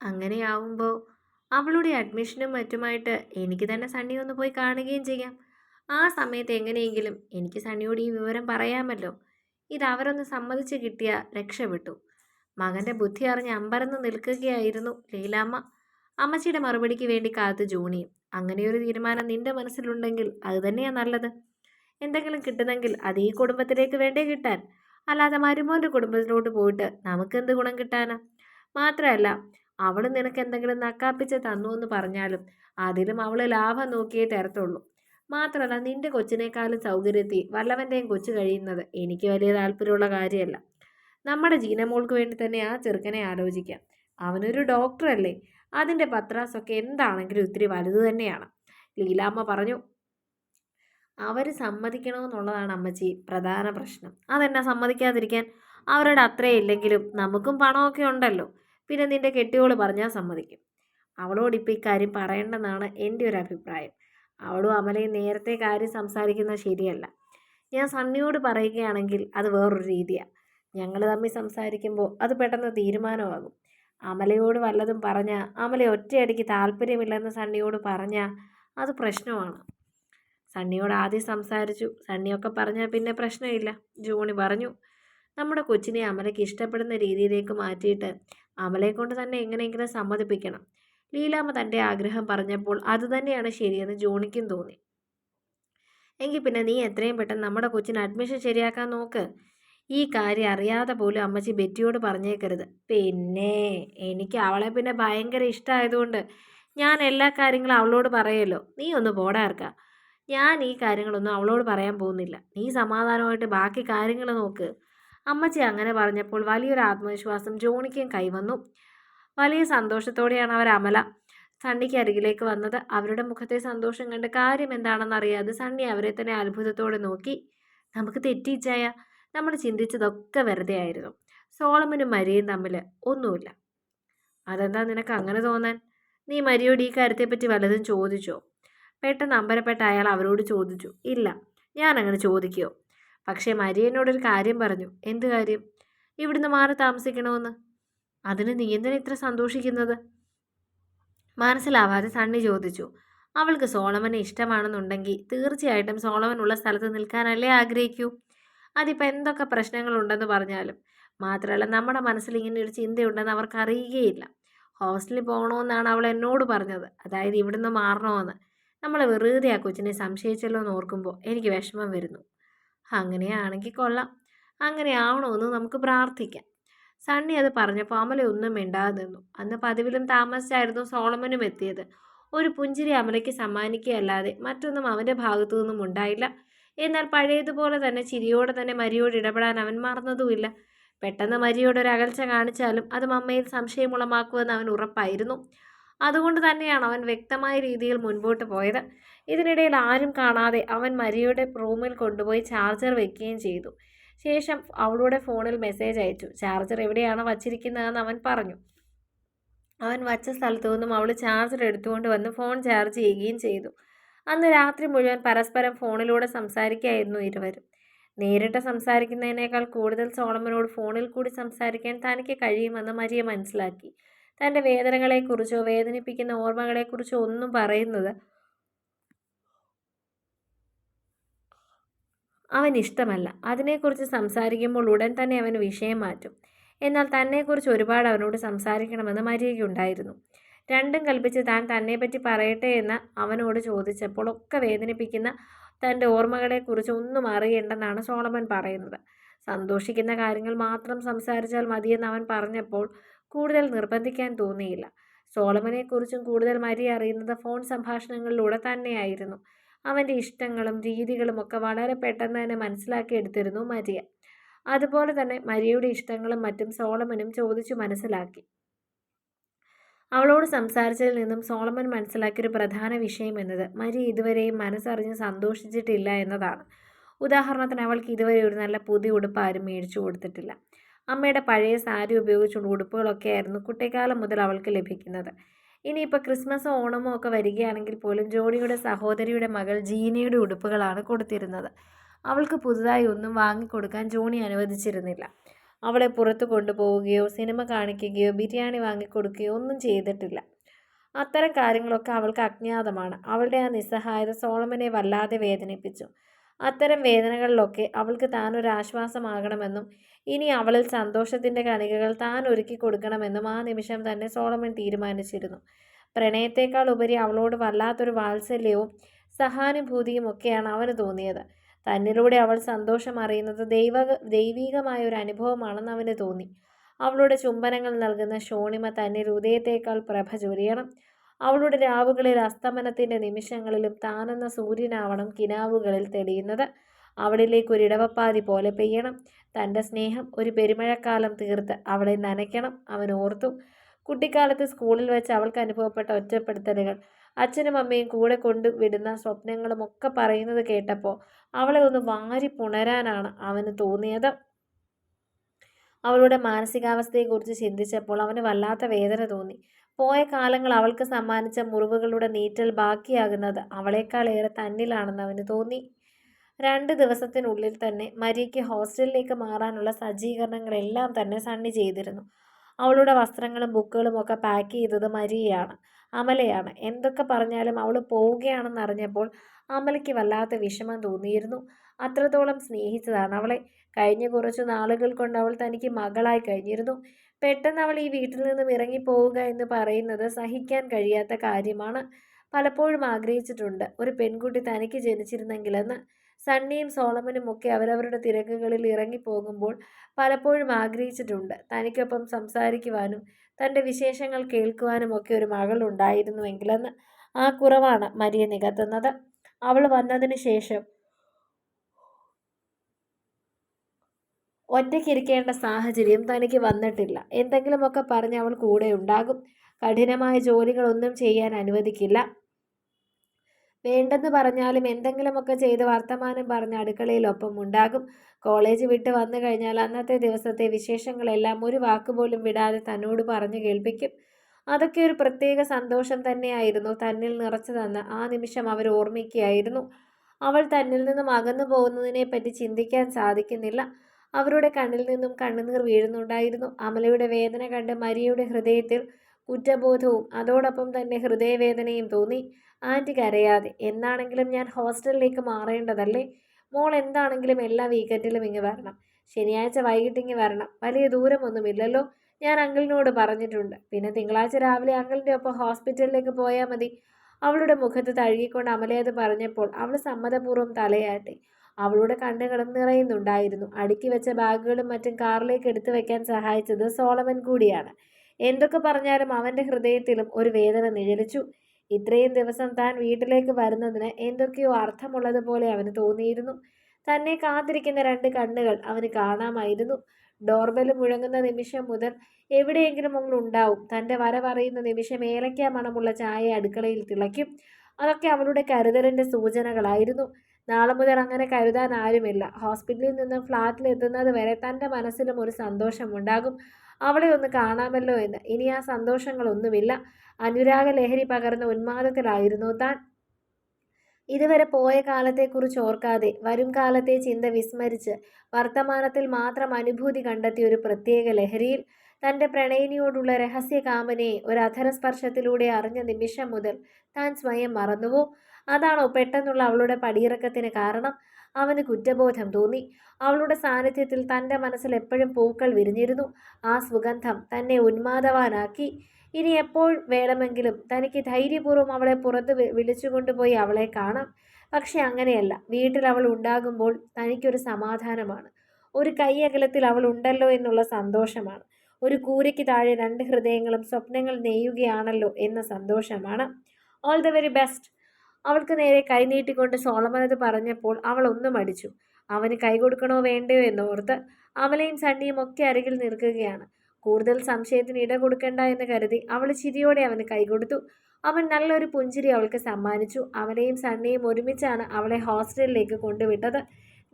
അങ്ങനെയാവുമ്പോൾ അവളുടെ അഡ്മിഷനും മറ്റുമായിട്ട് എനിക്ക് തന്നെ സണ്ണി ഒന്ന് പോയി കാണുകയും ചെയ്യാം. ആ സമയത്ത് എങ്ങനെയെങ്കിലും എനിക്ക് സണ്ണിയോട് ഈ വിവരം പറയാമല്ലോ. ഇത് അവരൊന്ന് സമ്മതിച്ച് കിട്ടിയ രക്ഷപ്പെട്ടു മകന്റെ ബുദ്ധി അറിഞ്ഞ് അമ്പരന്ന് നിൽക്കുകയായിരുന്നു ലീലാമ്മ. അമ്മച്ചിയുടെ മറുപടിക്ക് വേണ്ടി കാത്ത് ജൂണിയും അങ്ങനെയൊരു തീരുമാനം നിന്റെ മനസ്സിലുണ്ടെങ്കിൽ അത് തന്നെയാണ് നല്ലത്. എന്തെങ്കിലും കിട്ടുന്നെങ്കിൽ അത് ഈ കുടുംബത്തിലേക്ക് വേണ്ടേ കിട്ടാൻ. അല്ലാതെ മരുമോന്റെ കുടുംബത്തിലോട്ട് പോയിട്ട് നമുക്കെന്ത് ഗുണം കിട്ടാനാ? മാത്രമല്ല അവൾ നിനക്ക് എന്തെങ്കിലും നക്കാപ്പിച്ച് തന്നു എന്ന് പറഞ്ഞാലും അതിലും അവൾ ലാഭം നോക്കിയേ തരത്തുള്ളൂ. മാത്രമല്ല നിന്റെ കൊച്ചിനേക്കാളും സൗകര്യത്തിൽ വല്ലവന്റെയും കൊച്ചു കഴിയുന്നത് എനിക്ക് വലിയ താല്പര്യമുള്ള കാര്യമല്ല. നമ്മുടെ ജീനമോൾക്ക് വേണ്ടി തന്നെ ആ ചെറുക്കനെ ആലോചിക്കാം. അവനൊരു ഡോക്ടറല്ലേ. അതിന്റെ പത്രാസൊക്കെ എന്താണെങ്കിലും ഒത്തിരി വലുത് തന്നെയാണ്. ലീലാമ്മ പറഞ്ഞു അവർ സമ്മതിക്കണമെന്നുള്ളതാണ് അമ്മച്ചി പ്രധാന പ്രശ്നം. അതെന്നാ സമ്മതിക്കാതിരിക്കാൻ? അവരുടെ അത്രയും ഇല്ലെങ്കിലും നമുക്കും പണമൊക്കെ ഉണ്ടല്ലോ. പിന്നെ നിന്റെ കെട്ടിയോൾ പറഞ്ഞാൽ സമ്മതിക്കും. അവളോട് ഇപ്പോൾ ഇക്കാര്യം പറയേണ്ടെന്നാണ് എന്റെ ഒരു അഭിപ്രായം. അവളും അമലയും നേരത്തെ കാര്യം സംസാരിക്കുന്നത് ശരിയല്ല. ഞാൻ സണ്ണിയോട് പറയുകയാണെങ്കിൽ അത് വേറൊരു രീതിയാണ് ഞങ്ങൾ തമ്മിൽ സംസാരിക്കുമ്പോൾ അത് പെട്ടെന്ന് തീരുമാനമാകും. അമലയോട് വല്ലതും പറഞ്ഞാൽ അമല ഒറ്റയടിക്ക് താല്പര്യമില്ലെന്ന് സണ്ണിയോട് പറഞ്ഞാൽ അത് പ്രശ്നമാണ്. സണ്ണിയോട് ആദ്യം സംസാരിച്ചു. സണ്ണിയൊക്കെ പറഞ്ഞാൽ പിന്നെ പ്രശ്നമില്ല. ജോണി പറഞ്ഞു. നമ്മുടെ കൊച്ചിനെ അമലയ്ക്ക് ഇഷ്ടപ്പെടുന്ന രീതിയിലേക്ക് മാറ്റിയിട്ട് അമലയെ കൊണ്ട് തന്നെ എങ്ങനെയെങ്കിലും സമ്മതിപ്പിക്കണം. ലീലാമ്മ തന്റെ ആഗ്രഹം പറഞ്ഞപ്പോൾ അതുതന്നെയാണ് ശരിയെന്ന് ജോണിക്കും തോന്നി. എങ്കിൽ പിന്നെ നീ എത്രയും പെട്ടെന്ന് നമ്മുടെ കൊച്ചിന് അഡ്മിഷൻ ശരിയാക്കാൻ നോക്ക്. ഈ കാര്യം അറിയാതെ പോലും അമ്മച്ചി ബെറ്റിയോട് പറഞ്ഞേക്കരുത്. പിന്നെ എനിക്ക് അവളെ പിന്നെ ഭയങ്കര ഇഷ്ടമായതുകൊണ്ട് ഞാൻ എല്ലാ കാര്യങ്ങളും അവളോട് പറയല്ലോ. നീ ഒന്ന് പോടാർക്ക ഞാൻ ഈ കാര്യങ്ങളൊന്നും അവളോട് പറയാൻ പോകുന്നില്ല. നീ സമാധാനമായിട്ട് ബാക്കി കാര്യങ്ങൾ നോക്ക്. അമ്മച്ചി അങ്ങനെ പറഞ്ഞപ്പോൾ വലിയൊരു ആത്മവിശ്വാസം ജോണിക്കും കൈവന്നു. വലിയ സന്തോഷത്തോടെയാണ് അവർ അമല സണ്ണിക്ക് അരികിലേക്ക് വന്നത്. അവരുടെ മുഖത്തെ സന്തോഷം കണ്ട് കാര്യം എന്താണെന്ന് അറിയാതെ സണ്ണി അവരെ തന്നെ അത്ഭുതത്തോടെ നോക്കി. നമുക്ക് തെറ്റിച്ചായ? നമ്മൾ ചിന്തിച്ചതൊക്കെ വെറുതെ ആയിരുന്നു. സോളമനും മരിയും തമ്മിൽ ഒന്നുമില്ല. അതെന്താ നിനക്ക് അങ്ങനെ തോന്നാൻ? നീ മരിയോട് ഈ കാര്യത്തെപ്പറ്റി വല്ലതും ചോദിച്ചോ? പെട്ടെന്ന് അമ്പരപ്പെട്ട അയാൾ അവരോട് ചോദിച്ചു. ഇല്ല ഞാൻ അങ്ങനെ ചോദിക്കുമോ പക്ഷേ മരിയനോടൊരു കാര്യം പറഞ്ഞു. എന്ത് കാര്യം? ഇവിടുന്ന് മാറി താമസിക്കണമെന്ന്. അതിന് നീ എന്തിനാ ഇത്ര സന്തോഷിക്കുന്നത്? മനസ്സിലാവാതെ സണ്ണി ചോദിച്ചു. അവൾക്ക് സോളമനെ ഇഷ്ടമാണെന്നുണ്ടെങ്കിൽ തീർച്ചയായിട്ടും സോളമനുള്ള സ്ഥലത്ത് നിൽക്കാനല്ലേ ആഗ്രഹിക്കൂ? അതിപ്പോൾ എന്തൊക്കെ പ്രശ്നങ്ങളുണ്ടെന്ന് പറഞ്ഞാലും. മാത്രമല്ല നമ്മുടെ മനസ്സിൽ ഇങ്ങനെ ഒരു ചിന്തയുണ്ടെന്ന് അവർക്ക് അറിയുകയില്ല ഹോസ്റ്റലിൽ പോകണമെന്നാണ് അവൾ എന്നോട് പറഞ്ഞത്. അതായത് ഇവിടുന്ന് മാറണമെന്ന്. നമ്മൾ വെറുതെ ആ കൊച്ചിനെ സംശയിച്ചല്ലോ എന്ന് ഓർക്കുമ്പോൾ എനിക്ക് വിഷമം വരുന്നു. അങ്ങനെയാണെങ്കിൽ കൊള്ളാം. അങ്ങനെ ആവണമെന്ന് നമുക്ക് പ്രാർത്ഥിക്കാം. സണ്ണി അത് പറഞ്ഞപ്പോൾ അമല ഒന്നും മിണ്ടാതെ നിന്നു. അന്ന് പതിവിലും താമസിച്ചായിരുന്നു സോളമനും എത്തിയത്. ഒരു പുഞ്ചിരി അമലയ്ക്ക് സമ്മാനിക്കുകയല്ലാതെ മറ്റൊന്നും അവന്റെ ഭാഗത്തു നിന്നും ഉണ്ടായില്ല. എന്നാൽ പഴയതുപോലെ തന്നെ ചിരിയോടെ തന്നെ മരിയോട് ഇടപെടാൻ അവൻ മറന്നതുമില്ല. പെട്ടെന്ന് മരിയോട് ഒരു അകൽച്ച കാണിച്ചാലും അത് മമ്മയിൽ സംശയമുളമാക്കുമെന്ന് അവൻ ഉറപ്പായിരുന്നു. അതുകൊണ്ട് തന്നെയാണ് അവൻ വ്യക്തമായ രീതിയിൽ മുൻപോട്ട് പോയത്. ഇതിനിടയിൽ ആരും കാണാതെ അവൻ മരിയയുടെ റൂമിൽ കൊണ്ടുപോയി ചാർജർ വെക്കുകയും ചെയ്തു. ശേഷം അവളുടെ ഫോണിൽ മെസ്സേജ് അയച്ചു. ചാർജർ എവിടെയാണ് വച്ചിരിക്കുന്നതെന്ന് അവൻ പറഞ്ഞു. അവൻ വച്ച സ്ഥലത്തു നിന്നും അവൾ ചാർജർ എടുത്തുകൊണ്ട് വന്ന് ഫോൺ ചാർജ് ചെയ്യുകയും ചെയ്തു. അന്ന് രാത്രി മുഴുവൻ പരസ്പരം ഫോണിലൂടെ സംസാരിക്കുകയായിരുന്നു ഇരുവരും. നേരിട്ട് സംസാരിക്കുന്നതിനേക്കാൾ കൂടുതൽ സോളമനോട് ഫോണിൽ കൂടി സംസാരിക്കാൻ തനിക്ക് കഴിയുമെന്ന് മരിയ മനസ്സിലാക്കി. തന്റെ വേദനകളെക്കുറിച്ചോ വേദനിപ്പിക്കുന്ന ഓർമ്മകളെക്കുറിച്ചോ ഒന്നും പറയുന്നത് അവൻ ഇഷ്ടമല്ല അതിനെക്കുറിച്ച് സംസാരിക്കുമ്പോൾ ഉടൻ തന്നെ അവൻ വിഷയം മാറ്റും. എന്നാൽ തന്നെക്കുറിച്ച് ഒരുപാട് അവനോട് സംസാരിക്കണമെന്ന് മര്യാദയുണ്ടായിരുന്നു രണ്ടും കൽപ്പിച്ച് താൻ തന്നെപ്പറ്റി പറയട്ടെ എന്ന് അവനോട് ചോദിച്ചപ്പോൾ ഒക്കെ വേദനിപ്പിക്കുന്ന തന്റെ ഓർമ്മകളെക്കുറിച്ച് ഒന്നും അറിയേണ്ടെന്നാണ് സോളമൻ പറയുന്നത്. സന്തോഷിക്കുന്ന കാര്യങ്ങൾ മാത്രം സംസാരിച്ചാൽ മതിയെന്ന് അവൻ പറഞ്ഞപ്പോൾ കൂടുതൽ നിർബന്ധിക്കാൻ തോന്നിയില്ല. സോളമനെക്കുറിച്ചും കൂടുതൽ മരി അറിയുന്നത് ഫോൺ സംഭാഷണങ്ങളിലൂടെ തന്നെയായിരുന്നു. അവന്റെ ഇഷ്ടങ്ങളും രീതികളും ഒക്കെ വളരെ പെട്ടെന്ന് തന്നെ മനസ്സിലാക്കിയെടുത്തിരുന്നു മരിയ. അതുപോലെ തന്നെ മരിയയുടെ ഇഷ്ടങ്ങളും മറ്റും സോളമനും ചോദിച്ചു മനസ്സിലാക്കി. അവളോട് സംസാരിച്ചതിൽ നിന്നും സോളമൻ മനസ്സിലാക്കിയൊരു പ്രധാന വിഷയം എന്നത് മരി ഇതുവരെയും മനസ്സറിഞ്ഞ് സന്തോഷിച്ചിട്ടില്ല എന്നതാണ്. ഉദാഹരണത്തിന് അവൾക്ക് ഇതുവരെ ഒരു നല്ല പുതിയ ഉടുപ്പ് ആരും മേടിച്ചു കൊടുത്തിട്ടില്ല. അമ്മയുടെ പഴയ സാരി ഉപയോഗിച്ചുള്ള ഉടുപ്പുകളൊക്കെ ആയിരുന്നു കുട്ടിക്കാലം മുതൽ അവൾക്ക് ലഭിക്കുന്നത്. ഇനിയിപ്പോൾ ക്രിസ്മസോ ഓണമോ ഒക്കെ വരികയാണെങ്കിൽ പോലും ജോണിയുടെ സഹോദരിയുടെ മകൾ ജീനയുടെ ഉടുപ്പുകളാണ് കൊടുത്തിരുന്നത്. അവൾക്ക് പുതുതായി ഒന്നും വാങ്ങിക്കൊടുക്കാൻ ജോണി അനുവദിച്ചിരുന്നില്ല. അവളെ പുറത്ത് കൊണ്ടുപോവുകയോ സിനിമ കാണിക്കുകയോ ബിരിയാണി വാങ്ങിക്കൊടുക്കുകയോ ഒന്നും ചെയ്തിട്ടില്ല. അത്തരം കാര്യങ്ങളൊക്കെ അവൾക്ക് അജ്ഞാതമാണ്. അവളുടെ ആ നിസ്സഹായത സോളമനെ വല്ലാതെ വേദനിപ്പിച്ചു. അത്തരം വേദനകളിലൊക്കെ അവൾക്ക് താനൊരു ആശ്വാസമാകണമെന്നും ഇനി അവളിൽ സന്തോഷത്തിന്റെ കണികകൾ താൻ ഒരുക്കി കൊടുക്കണമെന്നും ആ നിമിഷം തന്നെ സോളമൻ തീരുമാനിച്ചിരുന്നു. പ്രണയത്തെക്കാൾ ഉപരി അവളോട് വല്ലാത്തൊരു വാത്സല്യവും സഹാനുഭൂതിയും ഒക്കെയാണ് അവന് തോന്നിയത്. തന്നിലൂടെ അവൾ സന്തോഷം അറിയുന്നത് ദൈവ ദൈവീകമായ ഒരു അനുഭവമാണെന്ന് അവന് തോന്നി. അവളുടെ ചുംബനങ്ങൾ നൽകുന്ന ഷോണിമ തന്നിൽ ഹൃദയത്തേക്കാൾ പ്രഭ ചൊരിയണം. അവളുടെ രാവുകളിൽ അസ്തമനത്തിന്റെ നിമിഷങ്ങളിലും താനെന്ന സൂര്യനാവണം കിനാവുകളിൽ തെളിയുന്നത്. അവളിലേക്ക് ഒരു ഇടവപ്പാതി പോലെ പെയ്യണം. തന്റെ സ്നേഹം ഒരു പെരുമഴക്കാലം തീർത്ത് അവളെ നനയ്ക്കണം. അവൻ ഓർത്തു. കുട്ടിക്കാലത്ത് സ്കൂളിൽ വെച്ച് അവൾക്ക് അനുഭവപ്പെട്ട ഒറ്റപ്പെടുത്തലുകൾ. അച്ഛനും അമ്മയും കൂടെ കൊണ്ടുവിടുന്ന സ്വപ്നങ്ങളും ഒക്കെ പറയുന്നത് കേട്ടപ്പോൾ അവളെ ഒന്ന് വാരി പുണരാനാണ് അവന് തോന്നിയത്. അവളുടെ മാനസികാവസ്ഥയെക്കുറിച്ച് ചിന്തിച്ചപ്പോൾ അവന് വല്ലാത്ത വേദന തോന്നി. പോയ കാലങ്ങൾ അവൾക്ക് സമ്മാനിച്ച മുറിവുകളുടെ നീറ്റൽ ബാക്കിയാകുന്നത് അവളെക്കാളേറെ തന്നിലാണെന്ന് അവന് തോന്നി. രണ്ട് ദിവസത്തിനുള്ളിൽ തന്നെ മരിയയ്ക്ക് ഹോസ്റ്റലിലേക്ക് മാറാനുള്ള സജ്ജീകരണങ്ങളെല്ലാം തന്നെ സണ്ണി ചെയ്തിരുന്നു. അവളുടെ വസ്ത്രങ്ങളും ബുക്കുകളും ഒക്കെ പാക്ക് ചെയ്തത് മരിയയാണ് അമലയാണ്. എന്തൊക്കെ പറഞ്ഞാലും അവൾ പോവുകയാണെന്ന് അറിഞ്ഞപ്പോൾ അമലയ്ക്ക് വല്ലാത്ത വിഷമം തോന്നിയിരുന്നു. അത്രത്തോളം സ്നേഹിച്ചതാണ്. അവളെ കഴിഞ്ഞ കുറച്ച് നാളുകൾ കൊണ്ട് അവൾ തനിക്ക് മകളായി കഴിഞ്ഞിരുന്നു. പെട്ടെന്ന് അവൾ ഈ വീട്ടിൽ നിന്നും ഇറങ്ങിപ്പോവുക എന്ന് പറയുന്നത് സഹിക്കാൻ കഴിയാത്ത കാര്യമാണ്. പലപ്പോഴും ആഗ്രഹിച്ചിട്ടുണ്ട്. ഒരു പെൺകുട്ടി തനിക്ക് ജനിച്ചിരുന്നെങ്കിലെന്ന്. സണ്ണിയും സോളമനും ഒക്കെ അവരവരുടെ തിരക്കുകളിൽ ഇറങ്ങിപ്പോകുമ്പോൾ പലപ്പോഴും ആഗ്രഹിച്ചിട്ടുണ്ട്. തനിക്കൊപ്പം സംസാരിക്കുവാനും തന്റെ വിശേഷങ്ങൾ കേൾക്കുവാനും ഒക്കെ ഒരു മകൾ ഉണ്ടായിരുന്നുവെങ്കിലെന്ന്. ആ കുറവാണ് മരിയ നികത്തുന്നത്. അവൾ വന്നതിന് ശേഷം ഒറ്റയ്ക്കിരിക്കേണ്ട സാഹചര്യം തനിക്ക് വന്നിട്ടില്ല. എന്തെങ്കിലുമൊക്കെ പറഞ്ഞ് അവൾ കൂടെ ഉണ്ടാകും. കഠിനമായ ജോലികളൊന്നും ചെയ്യാൻ അനുവദിക്കില്ല. വേണ്ടെന്ന് പറഞ്ഞാലും എന്തെങ്കിലുമൊക്കെ ചെയ്ത് വർത്തമാനം പറഞ്ഞ് അടുക്കളയിൽ ഒപ്പം ഉണ്ടാകും. കോളേജ് വിട്ട് വന്നു കഴിഞ്ഞാൽ അന്നത്തെ ദിവസത്തെ വിശേഷങ്ങളെല്ലാം ഒരു വാക്കുപോലും വിടാതെ തന്നോട് പറഞ്ഞു കേൾപ്പിക്കും. അതൊക്കെ ഒരു പ്രത്യേക സന്തോഷം തന്നെയായിരുന്നു തന്നിൽ നിറച്ചതെന്ന് ആ നിമിഷം അവർ ഓർമ്മിക്കുകയായിരുന്നു. അവൾ തന്നിൽ നിന്നും അകന്നു പോകുന്നതിനെ പറ്റി ചിന്തിക്കാൻ സാധിക്കുന്നില്ല. അവരുടെ കണ്ണിൽ നിന്നും കണ്ണുനീർ വീഴുന്നുണ്ടായിരുന്നു. അമലയുടെ വേദന കണ്ട് മരിയയുടെ ഹൃദയത്തിൽ കുറ്റബോധവും അതോടൊപ്പം തന്നെ ഹൃദയവേദനയും തോന്നി. ആന്റി കരയാതെ എന്നാണെങ്കിലും ഞാൻ ഹോസ്റ്റലിലേക്ക് മാറേണ്ടതല്ലേ? മോൾ എന്താണെങ്കിലും എല്ലാ വീക്കെൻഡിലും ഇങ്ങ് വരണം. ശനിയാഴ്ച വൈകിട്ട് ഇങ്ങ് വരണം. വലിയ ദൂരമൊന്നുമില്ലല്ലോ. ഞാൻ അങ്കിളിനോട് പറഞ്ഞിട്ടുണ്ട്. പിന്നെ തിങ്കളാഴ്ച രാവിലെ അങ്കിളിന്റെ ഒപ്പം ഹോസ്പിറ്റലിലേക്ക് പോയാൽ മതി. അവളുടെ മുഖത്ത് തഴുകിക്കൊണ്ട് അമലയത് പറഞ്ഞപ്പോൾ അവൾ സമ്മതപൂർവം തലയാട്ടി. അവളുടെ കണ്ണുകളും നിറയുന്നുണ്ടായിരുന്നു അടുക്കി വെച്ച ബാഗുകളും മറ്റും കാറിലേക്ക് എടുത്തു വെക്കാൻ സഹായിച്ചത് സോളമൻ കൂടിയാണ്. എന്തൊക്കെ പറഞ്ഞാലും അവന്റെ ഹൃദയത്തിലും ഒരു വേദന നിഴലിച്ചു. ഇത്രയും ദിവസം താൻ വീട്ടിലേക്ക് വരുന്നതിന് എന്തൊക്കെയോ അർത്ഥമുള്ളതുപോലെ അവന് തോന്നിയിരുന്നു. തന്നെ കാത്തിരിക്കുന്ന രണ്ട് കണ്ണുകൾ അവന് കാണാമായിരുന്നു. ഡോർബെൽ മുഴങ്ങുന്ന നിമിഷം മുതൽ എവിടെയെങ്കിലും അവൾ ഉണ്ടാവും. തന്റെ വരവറിയുന്ന നിമിഷം ഏലയ്ക്ക മണമുള്ള ചായ അടുക്കളയിൽ തിളയ്ക്കും. അതൊക്കെ അവളുടെ കരുതലിന്റെ സൂചനകളായിരുന്നു. നാളെ മുതൽ അങ്ങനെ കരുതാൻ ആരുമില്ല. ഹോസ്പിറ്റലിൽ നിന്ന് ഫ്ലാറ്റിൽ എത്തുന്നത് വരെ തന്റെ മനസ്സിലും ഒരു സന്തോഷമുണ്ടാകും അവളെ ഒന്ന് കാണാമല്ലോ എന്ന്. ഇനി ആ സന്തോഷങ്ങളൊന്നുമില്ല. അനുരാഗ ലഹരി പകർന്ന ഉന്മാദത്തിലായിരുന്നു താൻ. ഇതുവരെ പോയ കാലത്തെക്കുറിച്ച് ഓർക്കാതെ വരും കാലത്തെ ചിന്ത വിസ്മരിച്ച് വർത്തമാനത്തിൽ മാത്രം അനുഭൂതി കണ്ടെത്തിയ ഒരു പ്രത്യേക ലഹരിയിൽ തന്റെ പ്രണയിനിയോടുള്ള രഹസ്യ കാമനയെ ഒരു അധരസ്പർശത്തിലൂടെ അറിഞ്ഞ നിമിഷം മുതൽ താൻ സ്വയം മറന്നുവോ? അതാണോ പെട്ടെന്നുള്ള അവളുടെ പടിയിറക്കത്തിന് കാരണം? അവന് കുറ്റബോധം തോന്നി. അവളുടെ സാന്നിധ്യത്തിൽ തന്റെ മനസ്സിൽ എപ്പോഴും പൂക്കൾ വിരിഞ്ഞിരുന്നു. ആ സുഗന്ധം തന്നെ ഉന്മാദവാനാക്കി. ഇനി എപ്പോൾ വേണമെങ്കിലും തനിക്ക് ധൈര്യപൂർവം അവളെ പുറത്ത് വിളിച്ചുകൊണ്ടുപോയി അവളെ കാണാം. പക്ഷെ അങ്ങനെയല്ല. വീട്ടിൽ അവൾ ഉണ്ടാകുമ്പോൾ തനിക്കൊരു സമാധാനമാണ്. ഒരു കൈയകലത്തിൽ അവൾ ഉണ്ടല്ലോ എന്നുള്ള സന്തോഷമാണ്. ഒരു കൂരയ്ക്ക് താഴെ രണ്ട് ഹൃദയങ്ങളും സ്വപ്നങ്ങൾ നെയ്യുകയാണല്ലോ എന്ന സന്തോഷമാണ്. ഓൾ ദ വെരി ബെസ്റ്റ് അവൾക്ക് നേരെ കൈനീട്ടിക്കൊണ്ട് സോളമനത് പറഞ്ഞപ്പോൾ അവൾ ഒന്നും അടിച്ചു അവന് കൈ കൊടുക്കണോ വേണ്ടയോ? എന്നോർത്ത് അമലയും സണ്ണിയും ഒക്കെ അരികിൽ നിൽക്കുകയാണ്. കൂടുതൽ സംശയത്തിന് ഇട കൊടുക്കണ്ട എന്ന് കരുതി അവൾ ചിരിയോടെ അവന് കൈകൊടുത്തു അവൻ നല്ലൊരു പുഞ്ചിരി അവൾക്ക് സമ്മാനിച്ചു. അവനെയും സണ്ണിയും ഒരുമിച്ചാണ് അവളെ ഹോസ്റ്റലിലേക്ക് കൊണ്ടുവിട്ടത്.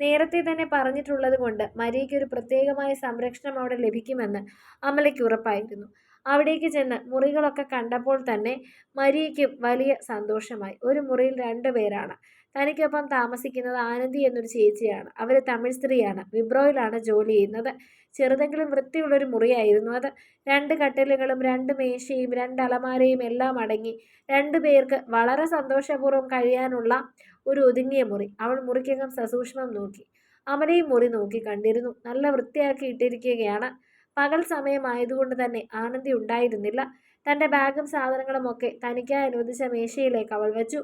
നേരത്തെ തന്നെ പറഞ്ഞിട്ടുള്ളത് കൊണ്ട് മരിയയ്ക്ക് ഒരു പ്രത്യേകമായ സംരക്ഷണം അവിടെ ലഭിക്കുമെന്ന് അമലയ്ക്ക് ഉറപ്പായിരുന്നു. അവിടേക്ക് ചെന്ന് മുറികളൊക്കെ കണ്ടപ്പോൾ തന്നെ മരിയയ്ക്കും വലിയ സന്തോഷമായി. ഒരു മുറിയിൽ രണ്ടു പേരാണ്. തനിക്കൊപ്പം താമസിക്കുന്നത് ആനന്ദി എന്നൊരു ചേച്ചിയാണ്. അവർ തമിഴ് സ്ത്രീയാണ്. വിബ്രോയിലാണ് ജോലി ചെയ്യുന്നത്. ചെറുതെങ്കിലും വൃത്തിയുള്ളൊരു മുറിയായിരുന്നു അത്. രണ്ട് കട്ടിലുകളും രണ്ട് മേശയും രണ്ട് അലമാരയും എല്ലാം അടങ്ങി രണ്ടു പേർക്ക് വളരെ സന്തോഷപൂർവം കഴിയാനുള്ള ഒരു ഒതുങ്ങിയ മുറി. അവൾ മുറിക്കകം സസൂക്ഷ്മം നോക്കി. അമലയും മുറി നോക്കി കണ്ടിരുന്നു. നല്ല വൃത്തിയാക്കി ഇട്ടിരിക്കുകയാണ്. പകൽ സമയമായതുകൊണ്ട് തന്നെ ആനന്ദി ഉണ്ടായിരുന്നില്ല. തന്റെ ബാഗും സാധനങ്ങളും ഒക്കെ തനിക്കായി അനുവദിച്ച മേശയിലേക്ക് അവൾ വെച്ചു.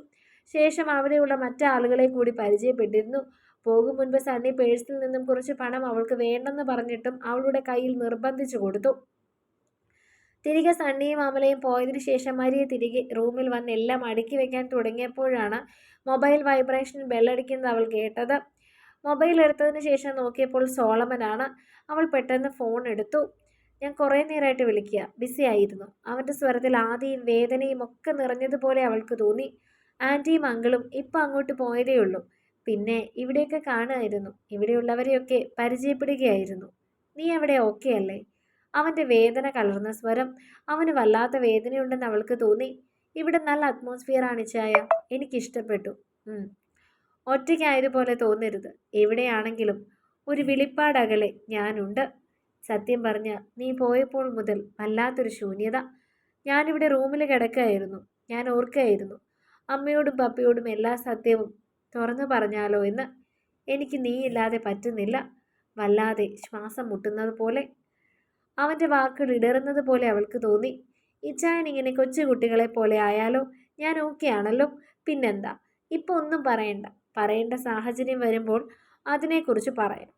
ശേഷം അവിടെയുള്ള മറ്റാളുകളെ കൂടി പരിചയപ്പെട്ടിരുന്നു. പോകും മുൻപ് സണ്ണി പേഴ്സിൽ നിന്നും കുറച്ച് പണം അവൾക്ക് വേണ്ടെന്ന് പറഞ്ഞിട്ടും അവളുടെ കയ്യിൽ നിർബന്ധിച്ചു കൊടുത്തു. തിരികെ സണ്ണിയും അമലയും പോയതിനു ശേഷം മരിയെ തിരികെ റൂമിൽ വന്ന് എല്ലാം അടുക്കി വെക്കാൻ തുടങ്ങിയപ്പോഴാണ് മൊബൈൽ വൈബ്രേഷൻ ബെല്ലടിക്കുന്നത് അവൾ കേട്ടത്. മൊബൈൽ എടുത്തതിന് ശേഷം നോക്കിയപ്പോൾ സോളമനാണ്. അവൾ പെട്ടെന്ന് ഫോൺ എടുത്തു. ഞാൻ കുറേ നേരമായിട്ട് വിളിക്കുക. ബിസി ആയിരുന്നു. അവന്റെ സ്വരത്തിൽ ആദിയും വേദനയും ഒക്കെ നിറഞ്ഞതുപോലെ അവൾക്ക് തോന്നി. ആന്റിയും അങ്കിളും ഇപ്പം അങ്ങോട്ട് പോയതേ ഉള്ളൂ. പിന്നെ ഇവിടെയൊക്കെ കാണുമായിരുന്നു ഇവിടെയുള്ളവരെയൊക്കെ പരിചയപ്പെടുകയായിരുന്നു. നീ അവിടെ ഓക്കെ അല്ലേ? അവന്റെ വേദന കലർന്ന സ്വരം അവന് വല്ലാത്ത വേദനയുണ്ടെന്ന് അവൾക്ക് തോന്നി. ഇവിടെ നല്ല അറ്റ്മോസ്ഫിയർ ആണ് ചായ. എനിക്കിഷ്ടപ്പെട്ടു. ഒറ്റയ്ക്കായതുപോലെ തോന്നരുത്. എവിടെയാണെങ്കിലും ഒരു വിളിപ്പാടകലെ ഞാനുണ്ട്. സത്യം പറഞ്ഞ നീ പോയപ്പോൾ മുതൽ വല്ലാത്തൊരു ശൂന്യത. ഞാനിവിടെ റൂമിൽ കിടക്കുകയായിരുന്നു ഞാൻ ഓർക്കുകയായിരുന്നു അമ്മയോടും പപ്പയോടും എല്ലാ സത്യവും തുറന്നു പറഞ്ഞാലോ എന്ന് എനിക്ക് നീയില്ലാതെ പറ്റുന്നില്ല. വല്ലാതെ ശ്വാസം മുട്ടുന്നത് പോലെ. അവന്റെ വാക്കുകൾ ഇടറുന്നത് പോലെ അവൾക്ക് തോന്നി. ഇച്ചായൻ ഇങ്ങനെ കൊച്ചുകുട്ടികളെ പോലെ ആയാലോ? ഞാൻ ഓക്കെ ആണല്ലോ. പിന്നെന്താ? ഇപ്പോൾ ഒന്നും പറയണ്ട. പറയേണ്ട സാഹചര്യം വരുമ്പോൾ അതിനെക്കുറിച്ച് പറയാം.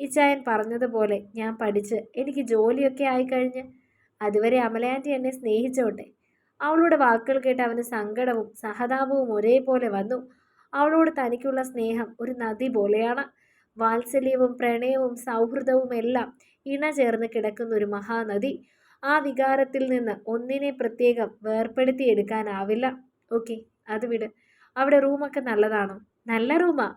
ഇച്ചായൻ പറഞ്ഞതുപോലെ ഞാൻ പഠിച്ച് എനിക്ക് ജോലിയൊക്കെ ആയിക്കഴിഞ്ഞ്. അതുവരെ അമലയാന്റി എന്നെ സ്നേഹിച്ചോട്ടെ. അവളുടെ വാക്കുകൾ കേട്ട് അവന് സങ്കടവും സഹതാപവും ഒരേപോലെ വന്നു. അവളോട് തനിക്കുള്ള സ്നേഹം ഒരു നദി പോലെയാണ്. വാത്സല്യവും പ്രണയവും സൗഹൃദവും എല്ലാം ഇണ ചേർന്ന് കിടക്കുന്ന ഒരു മഹാനദി. ആ വികാരത്തിൽ നിന്ന് ഒന്നിനെ പ്രത്യേകം വേർപ്പെടുത്തിയെടുക്കാനാവില്ല. ഓക്കെ അത് വിട്. അവിടെ റൂമൊക്കെ നല്ലതാണോ? നല്ല റൂമാ.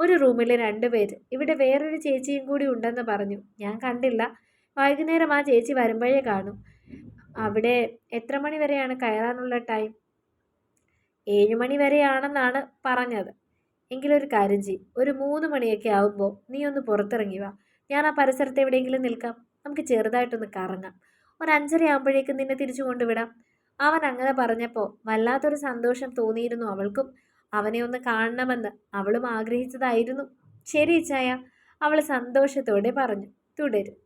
ഒരു റൂമിൽ രണ്ടുപേര് ഇവിടെ വേറൊരു ചേച്ചിയും കൂടി ഉണ്ടെന്ന് പറഞ്ഞു. ഞാൻ കണ്ടില്ല. വൈകുന്നേരം ആ ചേച്ചി വരുമ്പോഴേ കാണും. അവിടെ എത്ര മണി വരെയാണ് കയറാനുള്ള ടൈം? ഏഴ് മണി വരെയാണെന്നാണ് പറഞ്ഞത്. എങ്കിലൊരു കാര്യം ചെയ്യും. ഒരു മൂന്ന് മണിയൊക്കെ ആവുമ്പോൾ നീ ഒന്ന് പുറത്തിറങ്ങി വാ. ഞാൻ ആ പരിസരത്ത് എവിടെയെങ്കിലും നിൽക്കാം. നമുക്ക് ചെറുതായിട്ടൊന്ന് കറങ്ങാം. ഒരു അഞ്ചര ആകുമ്പോഴേക്കും നിന്നെ തിരിച്ചു കൊണ്ടുവിടാം. അവൻ അങ്ങനെ പറഞ്ഞപ്പോൾ വല്ലാത്തൊരു സന്തോഷം തോന്നിയിരുന്നു അവൾക്കും. അവനെ ഒന്ന് കാണണമെന്ന് അവളും ആഗ്രഹിച്ചതായിരുന്നു. ശരി ചായ. അവൾ സന്തോഷത്തോടെ പറഞ്ഞു. തുടരും.